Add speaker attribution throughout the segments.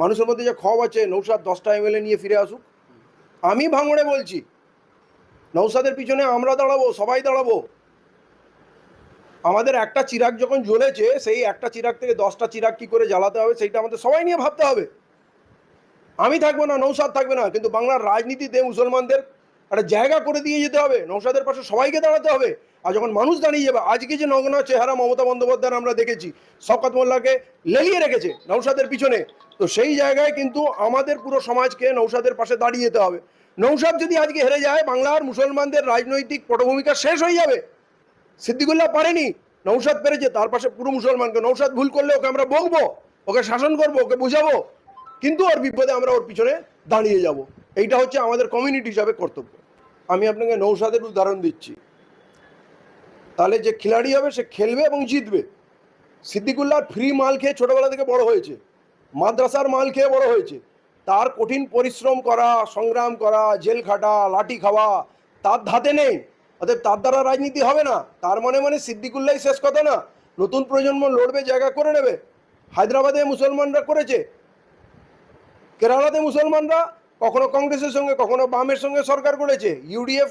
Speaker 1: মানুষের মধ্যে যে খব আছে নৌসাদ দশটা এমএলএ নিয়ে ফিরে আসুক। আমি ভাঙড়ে বলছি নৌসাদের পিছনে আমরা দাঁড়াবো, সবাই দাঁড়াবো। আমাদের একটা চিরাগ যখন জ্বলেছে, সেই একটা চিরাগ থেকে দশটা চিরাগ কি করে জ্বালাতে হবে, সেইটা আমাদের সবাই নিয়ে ভাবতে হবে। আমি থাকব না নৌসাদ থাকবে না, কিন্তু বাংলার রাজনীতিতে মুসলমানদের একটা জায়গা করে দিয়ে যেতে হবে। নৌসাদের পাশে সবাইকে দাঁড়াতে হবে। আর যখন মানুষ দাঁড়িয়ে যাবে, আজকে যে নগ্ন চেহারা মমতা বন্দ্যোপাধ্যায় আমরা দেখেছি, শওকত মোল্লাকে লেলিয়ে রেখেছে নৌসাদের পিছনে, তো সেই জায়গায় কিন্তু আমাদের পুরো সমাজকে নৌসাদের পাশে দাঁড়িয়ে যেতে হবে। নৌসাদ যদি আজকে হেরে যায়, বাংলার মুসলমানদের রাজনৈতিক পটভূমিকা শেষ হয়ে যাবে। সিদ্দিকুল্লাহ পারেনি নৌসাদ পেরেছে, তার পাশে পুরো মুসলমানকে। নৌসাদ ভুল করলে ওকে আমরা বকবো, ওকে শাসন করব, ওকে বুঝাবো, কিন্তু ওর বিপদে আমরা ওর পিছনে দাঁড়িয়ে যাব। এইটা হচ্ছে আমাদের কমিউনিটি হিসাবে কর্তব্য। আমি আপনাকে নৌসাদের উদাহরণ দিচ্ছি। তাহলে যে খিলাড়ি হবে সে খেলবে এবং জিতবে। সিদ্দিকুল্লাহ ফ্রি মাল খেয়ে ছোটবেলা থেকে বড় হয়েছে। মাদ্রাসার মাল খেয়ে বড় হয়েছে। তার কঠিন পরিশ্রম করা, সংগ্রাম করা, জেল খাটা, লাঠি খাওয়া, তার ধাতে নেই। অতএব তার দ্বারা রাজনীতি হবে না। তার মনে মনে সিদ্দিকুল্লাই শেষ কথা না। নতুন প্রজন্ম লড়বে, জায়গা করে নেবে। হায়দ্রাবাদে মুসলমানরা করেছে। কেরালাতে মুসলমানরা কখনো কংগ্রেসের সঙ্গে, কখনো বামের সঙ্গে সরকার করেছে। ইউডিএফ,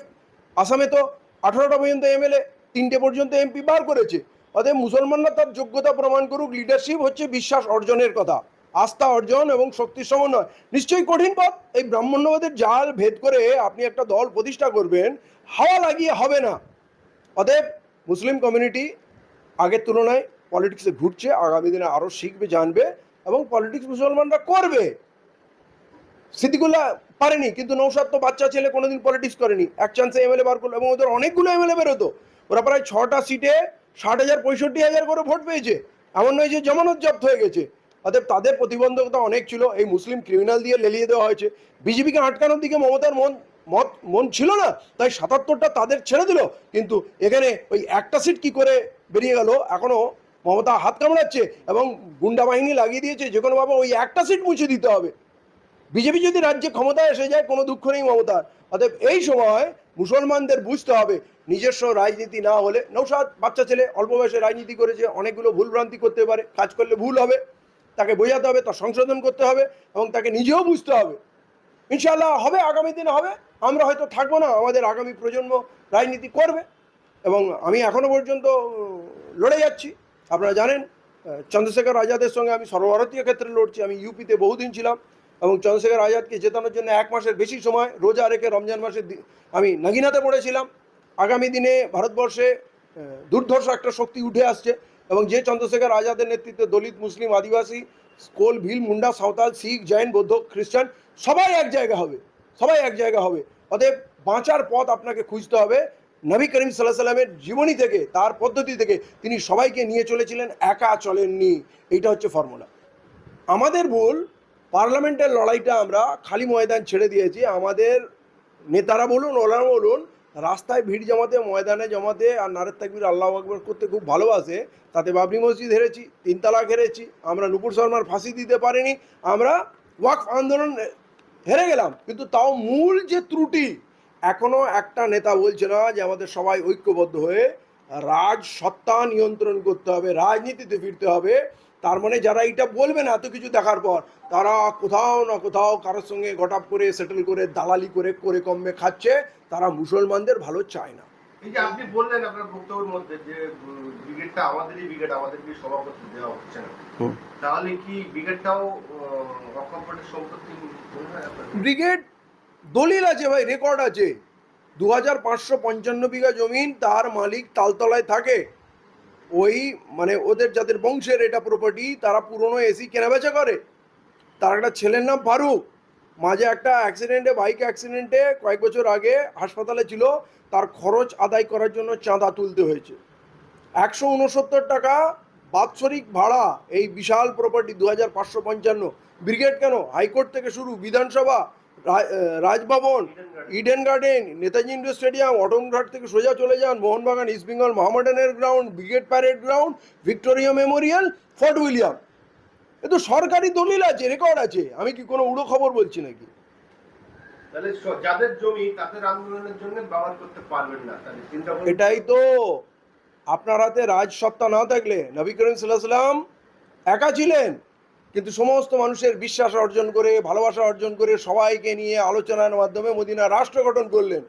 Speaker 1: আসামে তো আঠারোটা পর্যন্ত এমএলএ। তিনটে পর্যন্ত এমপি বার করেছে। অতএব মুসলমানরা তার যোগ্যতা প্রমাণ করুক লিডারশিপ হচ্ছে বিশ্বাস অর্জনের কথা, আস্থা অর্জন এবং শক্তির সমন্বয়। নিশ্চয়ই কঠিন পথ। এই ব্রাহ্মণ্যবাদের জাল ভেদ করে আপনি একটা দল প্রতিষ্ঠা করবেন, হাওয়া লাগিয়ে হবে না। অতএব মুসলিম কমিউনিটি আগের তুলনায় পলিটিক্সে ঘুরছে, আগামী দিনে আরও শিখবে, জানবে এবং পলিটিক্স মুসলমানরা করবে। সিদ্দিকুল্লাহ পারেনি, কিন্তু নৌসাদ তো বাচ্চা ছেলে কোনোদিন পলিটিক্স করেনি। এক চান্সে এমএলএ বার করল এবং ওদের অনেকগুলো এমএলএ বেরোতো। ওরা প্রায় ছটা সিটে ষাট হাজার, পঁয়ষট্টি হাজার করে ভোট পেয়েছে। এমন নয় যে জমানত জব্দ হয়ে গেছে। অতএব তাদের প্রতিবন্ধকতা অনেক ছিল। এই মুসলিম ক্রিমিনাল দিয়ে লেলিয়ে দেওয়া হয়েছে। বিজেপিকে আটকানোর দিকে মমতার মন, মত, মন ছিল না, তাই সাতাত্তরটা তাদের ছেড়ে দিল। কিন্তু এখানে ওই একটা সিট কি করে বেরিয়ে গেল এখনও মমতা হাত কামড়াচ্ছে এবং গুন্ডা বাহিনী লাগিয়ে দিয়েছে। যে কোনোভাবে ওই একটা সিট মুছে দিতে হবে। বিজেপি যদি রাজ্যে ক্ষমতায় এসে যায়, কোনো দুঃখ নেই মমতার। অতএব এই সময় মুসলমানদের বুঝতে হবে নিজস্ব রাজনীতি না হলে, নৌসাদ, বাচ্চা ছেলে, অল্প বয়সে রাজনীতি করেছে অনেকগুলো ভুলভ্রান্তি করতে পারে, কাজ করলে ভুল হবে, তাকে বোঝাতে হবে, তার সংশোধন করতে হবে এবং তাকে নিজেও বুঝতে হবে। ইনশাল্লাহ হবে, আগামী দিনে হবে, আমরা হয়তো থাকব না, আমাদের আগামী প্রজন্ম রাজনীতি করবে এবং আমি এখনও পর্যন্ত লড়ে যাচ্ছি। আপনারা জানেন চন্দ্রশেখর আজাদের সঙ্গে আমি সর্বভারতীয় ক্ষেত্রে লড়ছি, আমি ইউপিতে বহুদিন ছিলাম এবং চন্দ্রশেখর আজাদকে জেতানোর জন্য এক মাসের বেশি সময় রোজা রেখে রমজান মাসে আমি নাগিনাতে পড়েছিলাম। আগামী দিনে ভারতবর্ষে দুর্ধর্ষ একটা শক্তি উঠে আসছে এবং যে চন্দ্রশেখর আজাদের নেতৃত্বে দলিত মুসলিম আদিবাসী কোল ভিল, মুন্ডা, সাঁওতাল, শিখ, জৈন, বৌদ্ধ, খ্রিস্টান, সবাই এক জায়গা হবে, সবাই এক জায়গা হবে। অতএব বাঁচার পথ আপনাকে খুঁজতে হবে। নবী করিম সাল্লাহ সাল্লামের জীবনী থেকে, তার পদ্ধতি থেকে তিনি সবাইকে নিয়ে চলেছিলেন, একা চলেননি। এইটা হচ্ছে ফর্মুলা আমাদের ভুল, পার্লামেন্টের লড়াইটা আমরা খালি ময়দান ছেড়ে দিয়েছি। আমাদের নেতারা বলুন ওরা বলুন রাস্তায় ভিড় জমাতে, ময়দানে জমাতে আর নারের তাকবির আল্লাহ আকবর করতে খুব ভালোবাসে, তাতে বাবরি মসজিদ হেরেছি তিন তালাক হেরেছি আমরা নুপুর শর্মার ফাঁসি দিতে পারিনি, আমরা ওয়াকফ আন্দোলন হেরে গেলাম। কিন্তু তাও মূল যে ত্রুটি এখনও একটা নেতা বলছে না যে আমাদের সবাই ঐক্যবদ্ধ হয়ে রাজ সত্তা নিয়ন্ত্রণ করতে হবে, রাজনীতিতে ফিরতে হবে। তার মানে যারা এটা বলবে না এত কিছু দেখার পর তারা কোথাও না কোথাও কারোর সঙ্গে গটাপ করে সেটেল করে দালালি করে করে কমবে খাচ্ছে তারা মুসলমানদের ভালো চায় না।
Speaker 2: এই যে আপনি বললেন আপনার বক্তব্যের মধ্যে যে ব্রিগেডটা আমাদেরই ব্রিগেড আমাদেরকে সভাপতি দেওয়া হচ্ছে না। তাহলে কি ব্রিগেডটাও অকম্পটের সম্পত্তি?
Speaker 1: ব্রিগেড দলিল আছে ভাই রেকর্ড আছে। দু হাজার পাঁচশো পঞ্চান্ন বিঘা জমিন তার মালিক তালতলায় থাকে। ওই মানে ওদের যাদের বংশের এটা প্রপার্টি তারা পুরনো এসি কেনাবেচা করে। তার একটা ছেলের নাম ফারুক। মাঝে একটা অ্যাক্সিডেন্টে বাইক অ্যাক্সিডেন্টে কয়েক বছর আগে হাসপাতালে ছিল। তার খরচ আদায় করার জন্য চাঁদা তুলতে হয়েছে। একশো উনসত্তর টাকা বাৎসরিক ভাড়া এই বিশাল প্রপার্টি দু হাজার পাঁচশো পঞ্চান্ন। ব্রিগেড কেন? হাইকোর্ট থেকে শুরু, Bidhan Sabha Raj Bhavan Eden garden Netaji indoor stadium Outram Ghat থেকে সোজা চলে যান Mohun Bagan east Bengal মোহামেডানের ground brigade parade ground Victoria memorial Fort William এ তো সরকারি দলিল আছে রেকর্ড আছে। আমি কি কোনো উড়ো খবর বলছি নাকি?
Speaker 2: যাদের জমি তাদের আন্দোলনের জন্য ব্যবহার করতে পারবেন না। তাহলে চিন্তা করুন।
Speaker 1: এটাই তো। আপনার হাতে রাজসত্তা না থাকলে নবী করিম সাল্লাহ সাল্লাম একা ছিলেন। কিন্তু সমস্ত মানুষের বিশ্বাস অর্জন করে, ভালোবাসা অর্জন করে সবাইকে নিয়ে আলোচনার মাধ্যমে মদিনা রাষ্ট্র গঠন করলেন।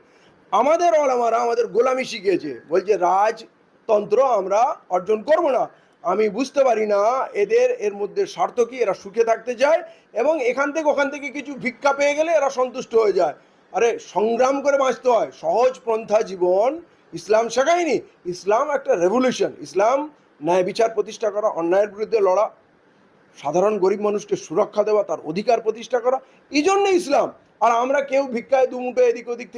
Speaker 1: আমাদের ওলামারা আমাদের গোলামি শিখিয়েছে। বলছে, রাজতন্ত্র আমরা অর্জন করব না। আমি বুঝতে পারি না এদের, এর মধ্যে স্বার্থ কি? এরা সুখে থাকতে চায় এবং এখান থেকে ওখান থেকে কিছু ভিক্ষা পেয়ে গেলে এরা সন্তুষ্ট হয়ে যায়। আরে, সংগ্রাম করে বাঁচতে হয়। সহজ পন্থা জীবন ইসলাম শেখায়নি। ইসলাম একটা রেভলিউশন ইসলাম ন্যায় বিচার প্রতিষ্ঠা করা, অন্যায়ের বিরুদ্ধে লড়া। সাধারণ গরিব মানুষকে সুরক্ষা দেওয়া, তার অধিকার প্রতিষ্ঠা করা এই জন্য ইসলাম। আর আমরা কেউ ভিক্ষায় দুমুটো এদিক ওদিক থেকে